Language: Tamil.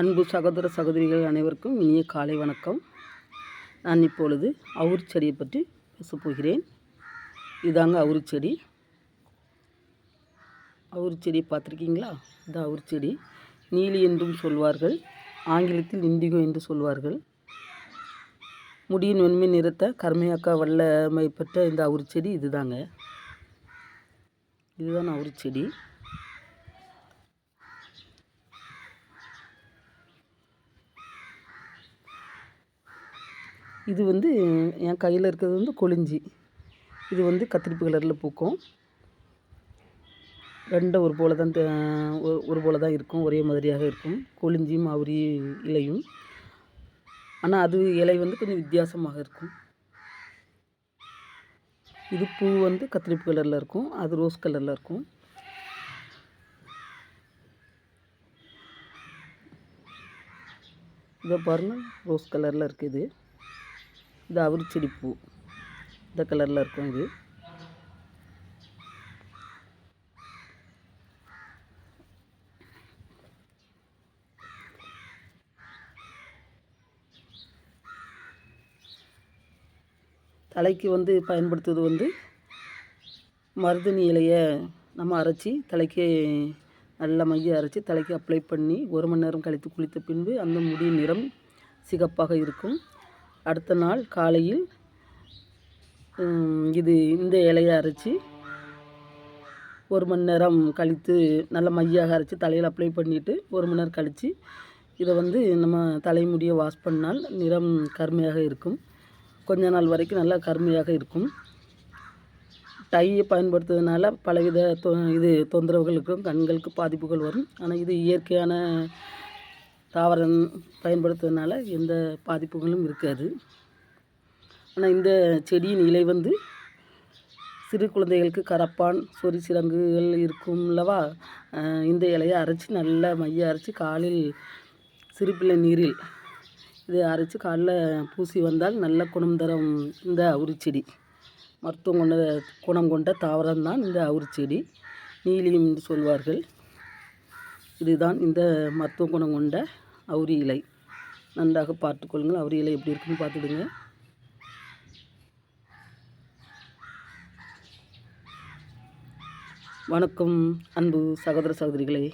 அன்பு சகோதர சகோதரிகள் அனைவருக்கும் இனிய காலை வணக்கம். நான் இப்பொழுது அவுரி செடியை பற்றி பேசப்போகிறேன் இதாங்க அவுரி செடி அவுரி செடி பார்த்துருக்கீங்களா? இது அவுரி செடி நீலி என்றும் சொல்வார்கள் ஆங்கிலத்தில் இண்டிகோ என்று சொல்வார்கள். முடியின் வெண்மை நிறத்த கருமையாக்கா வல்லமை பெற்ற இந்த அவுரி செடி இதுதாங்க. இதுதான் அவுரி செடி இது வந்து என் கையில் இருக்கிறது வந்து கொளிஞ்சி. இது வந்து கத்திரிப்பு கலரில் பூக்கும். ரெண்டும் ஒரு போல் தான் ஒரு போல் தான் இருக்கும். ஒரே மாதிரியாக இருக்கும். கொளிஞ்சியும் அவரி இலையும். ஆனால் அது இலை வந்து கொஞ்சம் வித்தியாசமாக இருக்கும். இது பூ வந்து கத்திரிப்பு கலரில் இருக்கும். அது ரோஸ் கலரில் இருக்கும். இதை பாருங்கள் ரோஸ் கலரில் இருக்குது. இது அவரிச்செடி பூ இந்த கலரில் இருக்கும் இது. தலைக்கு வந்து பயன்படுத்துவது வந்து மருதணி இலையை நம்ம அரைச்சி தலைக்கு நல்ல மைய அரைச்சி தலைக்கு அப்ளை பண்ணி ஒரு மணி நேரம் கழித்து குளித்த பின்பு அந்த முடி நிறம் சிகப்பாக இருக்கும். அடுத்த நாள் காலையில் இது இந்த இலையை அரைச்சி ஒரு மணி நேரம் கழித்து நல்ல மையாக அரைச்சி தலையில் அப்ளை பண்ணிவிட்டு ஒரு மணி நேரம் கழித்து இதை வந்து நம்ம தலைமுடியை வாஷ் பண்ணால் நிறம் கருமையாக இருக்கும். கொஞ்ச நாள் வரைக்கும் நல்லா கருமையாக இருக்கும். டையை பயன்படுத்துறதுனால பலவித தொ இது தொந்தரவுகளுக்கும் கண்களுக்கு பாதிப்புகள் வரும். ஆனால் இது இயற்கையான தாவரம் பயன்படுத்துறதுனால எந்த பாதிப்புகளும் இருக்காது. ஆனால் இந்த செடியின் இலை வந்து சிறு குழந்தைகளுக்கு கரப்பான் சொறி சிறங்குகள் இருக்கும்லவா இந்த இலையை அரைச்சி நல்லா மைய அரைச்சி காலில் சிறுபிள்ளை நீரில் இதை அரைச்சி காலில் பூசி வந்தால் நல்ல குணம் தரும் இந்த அவுரிச்செடி மருத்துவம் கொண்ட குணம் கொண்ட தாவரம் தான் இந்த அவுரிச்செடி நீலியம் என்று சொல்வார்கள். இதுதான் இந்த மருத்துவ குணம் கொண்ட அவுரி இலை. நன்றாக பார்த்துக்கொள்ளுங்கள் அவுரி இலை எப்படி இருக்குன்னு பார்த்துடுங்க. வணக்கம் அன்பு சகோதர சகோதரிகளே.